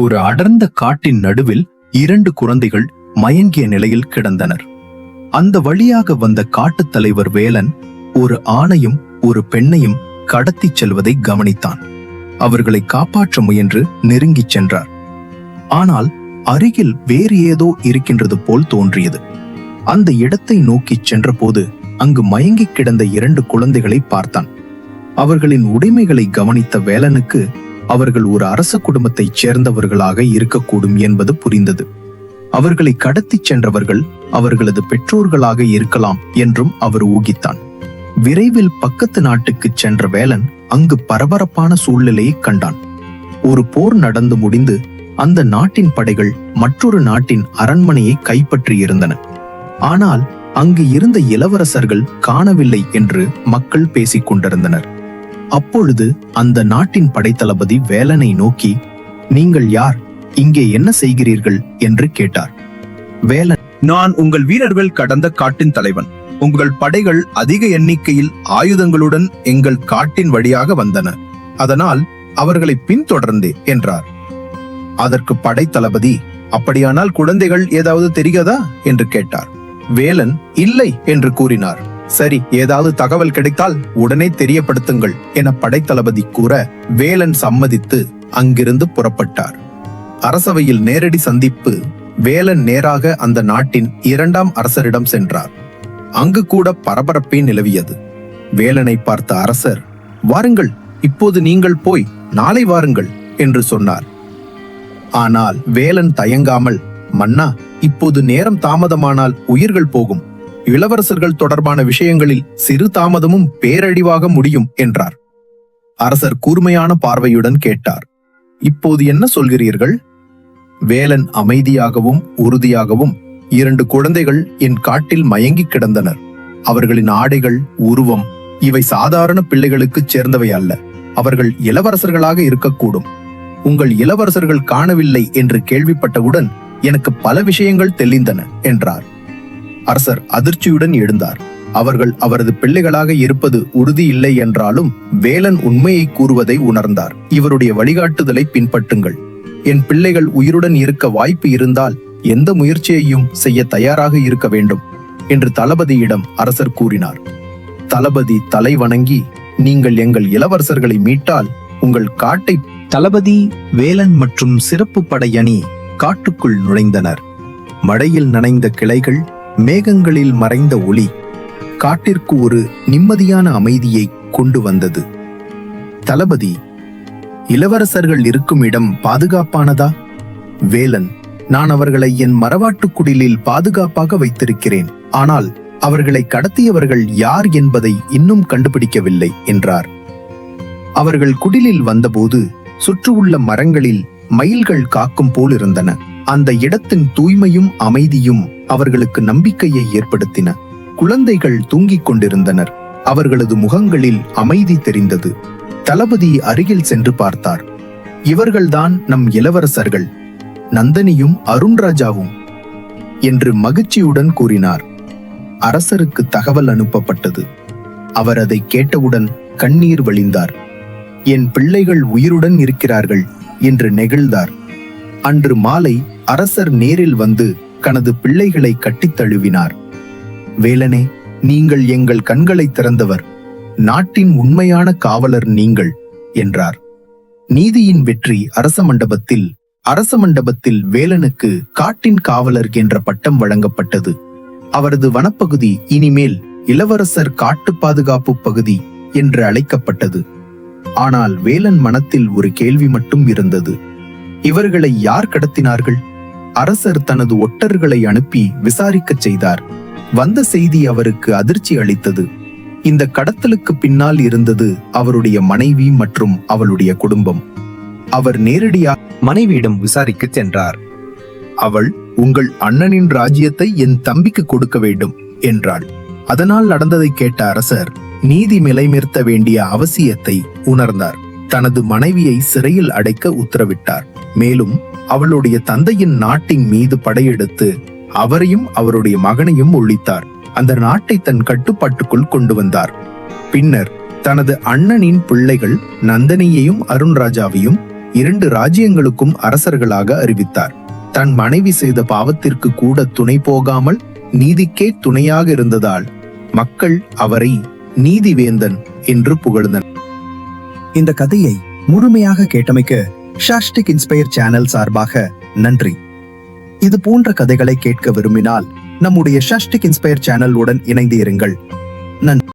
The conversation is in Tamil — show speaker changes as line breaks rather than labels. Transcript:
ஒரு அடர்ந்த காட்டின் நடுவில் இரண்டு குழந்தைகள் மயங்கிய நிலையில் கிடந்தனர். அந்த வழியாக வந்த காட்டுத் தலைவர் வேலன் ஒரு ஆணையும் ஒரு பெண்ணையும் கடத்திச் செல்வதை கவனித்தான். அவர்களை காப்பாற்ற முயன்று நெருங்கிச் சென்றார். ஆனால் அருகில் வேறு ஏதோ இருக்கின்றது போல் தோன்றியது. அந்த இடத்தை நோக்கிச் சென்றபோது அங்கு மயங்கிக் கிடந்த இரண்டு குழந்தைகளை பார்த்தான். அவர்களின் உடைமைகளை கவனித்த வேலனுக்கு அவர்கள் ஒரு அரச குடும்பத்தைச் சேர்ந்தவர்களாக இருக்கக்கூடும் என்பது புரிந்தது. அவர்களை கடத்திச் சென்றவர்கள் அவர்களது பெற்றோர்களாக இருக்கலாம் என்றும் அவர் ஊகித்தான். விரைவில் பக்கத்து நாட்டுக்குச் சென்ற வேலன் அங்கு பரபரப்பான சூழ்நிலையை கண்டான். ஒரு போர் நடந்து முடிந்து அந்த நாட்டின் படைகள் மற்றொரு நாட்டின் அரண்மனையை கைப்பற்றியிருந்தன. ஆனால் அங்கு இருந்த இளவரசர்கள் காணவில்லை என்று மக்கள் பேசிக் கொண்டிருந்தனர். அப்பொழுது அந்த நாட்டின் படைத்தளபதி வேலனை நோக்கி நீங்கள் யார்? இங்கே என்ன செய்கிறீர்கள்? என்று கேட்டார். வேலன்
நான் உங்கள் வீரர்கள் கடந்த காட்டின் தலைவன். உங்கள் படைகள் அதிக எண்ணிக்கையில் ஆயுதங்களுடன் எங்கள் காட்டின் வழியாக வந்தன. அதனால் அவர்களை பின்தொடர்ந்தே என்றார். அதற்கு படைத்தளபதி அப்படியானால் குழந்தைகள் ஏதாவது தெரிகிறதா? என்று கேட்டார். வேலன் இல்லை என்று கூறினார். சரி ஏதாவது தகவல் கிடைத்தால் உடனே தெரியப்படுத்துங்கள் என படைத்தளபதி கூற வேலன் சம்மதித்து அங்கிருந்து புறப்பட்டார். அரசவையில் நேரடி சந்திப்பு வேலன் நேராக அந்த நாட்டின் இரண்டாம் அரசரிடம் சென்றார். அங்கு கூட பரபரப்பே நிலவியது. வேலனை பார்த்த அரசர் வாருங்கள் இப்போது நீங்கள் போய் நாளை வாருங்கள் என்று சொன்னார். ஆனால் வேலன் தயங்காமல் மன்னா இப்போது நேரம் தாமதமானால் உயிர்கள் போகும். இளவரசர்கள் தொடர்பான விஷயங்களில் சிறு தாமதமும் பேரழிவாக முடியும் என்றார். அரசர் கூர்மையான பார்வையுடன் கேட்டார். இப்போது என்ன சொல்கிறீர்கள்? வேலன் அமைதியாகவும் உறுதியாகவும் இரண்டு குழந்தைகள் என் காட்டில் மயங்கி கிடந்தனர். அவர்களின் ஆடைகள் உருவம் இவை சாதாரண பிள்ளைகளுக்கு சேர்ந்தவை அல்ல. அவர்கள் இளவரசர்களாக இருக்கக்கூடும். உங்கள் இளவரசர்கள் காணவில்லை என்று கேள்விப்பட்டவுடன் எனக்கு பல விஷயங்கள் தெளிந்தன என்றார். அரசர் அதிர்ச்சியுடன் எழுந்தார். அவர்கள் அவரது பிள்ளைகளாக இருப்பது உறுதியில்லை என்றாலும் வேலன் உண்மையை கூறுவதை உணர்ந்தார். இவருடைய வழிகாட்டுதலை பின்பற்றுங்கள். என் பிள்ளைகள் உயிருடன் இருக்க வாய்ப்பு இருந்தால் எந்த முயற்சியையும் செய்ய தயாராக இருக்க வேண்டும் என்று தளபதியிடம் அரசர் கூறினார். தளபதி தலை வணங்கி நீங்கள் எங்கள் இளவரசர்களை மீட்டால் உங்கள் காட்டை
தளபதி வேலன் மற்றும் சிறப்பு படையணி காட்டுக்குள் நுழைந்தனர். மழையில் நனைந்த கிளைகள் மேகங்களில் மறைந்த ஒளி காட்டிற்கு ஒரு நிம்மதியான அமைதியை கொண்டு வந்தது. தளபதி இளவரசர்கள் இருக்கும் இடம் பாதுகாப்பானதா? வேலன் நான் அவர்களை என் மரவாட்டுக் குடிலில் பாதுகாப்பாக வைத்திருக்கிறேன். ஆனால் அவர்களை கடத்தியவர்கள் யார் என்பதை இன்னும் கண்டுபிடிக்கவில்லை என்றார். அவர்கள் குடிலில் வந்தபோது சுற்றியுள்ள மரங்களில் மயில்கள் காக்கும் போல் இருந்தன அந்த இடத்தின் தூய்மையும் அமைதியும் அவர்களுக்கு நம்பிக்கையை ஏற்படுத்தின. குழந்தைகள் தூங்கிக் கொண்டிருந்தனர். அவர்களது முகங்களில் அமைதி தெரிந்தது. தளபதி அருகில் சென்று பார்த்தார். இவர்கள்தான் நம் இளவரசர்கள். நந்தனியும் அருண்ராஜாவும் என்று மகிழ்ச்சியுடன் கூறினார். அரசருக்கு தகவல் அனுப்பப்பட்டது. அவர் அதை கேட்டவுடன் கண்ணீர் வழிந்தார். என் பிள்ளைகள் உயிருடன் இருக்கிறார்கள் என்று நெகிழ்ந்தார். அன்று மாலை அரசர் நேரில் வந்து தனது பிள்ளைகளை கட்டித் தழுவினார். வேலனே நீங்கள் எங்கள் கண்களை திறந்தவர். நாட்டின் உண்மையான காவலர் நீங்கள் என்றார். நீதியின் வெற்றி அரச மண்டபத்தில் அரச மண்டபத்தில் வேலனுக்கு காட்டின் காவலர் என்ற பட்டம் வழங்கப்பட்டது. அவரது வனப்பகுதி இனிமேல் இளவரசர் காட்டு பாதுகாப்பு பகுதி என்று அழைக்கப்பட்டது. ஆனால் வேலன் மனத்தில் ஒரு கேள்வி மட்டும் இருந்தது. இவர்களை யார் கடத்தினார்கள்? அரசர் தனது ஒட்டர்களை அனுப்பி விசாரிக்கச் செய்தார். வந்த செய்தி அவருக்கு அதிர்ச்சி அளித்தது. இந்த கடத்தலுக்கு பின்னால் இருந்தது அவருடைய மனைவி மற்றும் அவளுடைய குடும்பம். அவர் நேரடியாக மனைவியிடம் விசாரிக்கச் சென்றார். அவள் உங்கள் அண்ணனின் ராஜ்யத்தை என் தம்பிக்கு கொடுக்க வேண்டும் என்றாள். அதனால் நடந்ததை கேட்ட அரசர் நீதி நிலைநிறுத்த வேண்டிய அவசியத்தை உணர்ந்தார். தனது மனைவியை சிறையில் அடைக்க உத்தரவிட்டார். மேலும் அவளுடைய தந்தையின் நாட்டின் மீது படையெடுத்து அவரையும் அவருடைய மகனையும் ஒழித்தார். அந்த நாட்டை தன் கட்டுப்பாட்டுக்குள் கொண்டு வந்தார். பின்னர் தனது அண்ணனின் பிள்ளைகள் நந்தனியையும் அருண்ராஜாவையும் இரண்டு ராஜ்யங்களுக்கும் அரசர்களாக அறிவித்தார். தன் மனைவி செய்த பாவத்திற்கு கூட துணை போகாமல் நீதிக்கே துணையாக இருந்ததால் மக்கள் அவரை நீதிவேந்தன் என்று புகழ்ந்தனர்.
இந்த கதையை முழுமையாக கேட்டமைக்க ஷாஷ்டிக் இன்ஸ்பயர் சேனல் சார்பாக நன்றி. இது போன்ற கதைகளை கேட்க விரும்பினால் நம்முடைய ஷாஷ்டிக் இன்ஸ்பயர் சேனல் உடன் இணைந்து இருங்கள் நன்றி.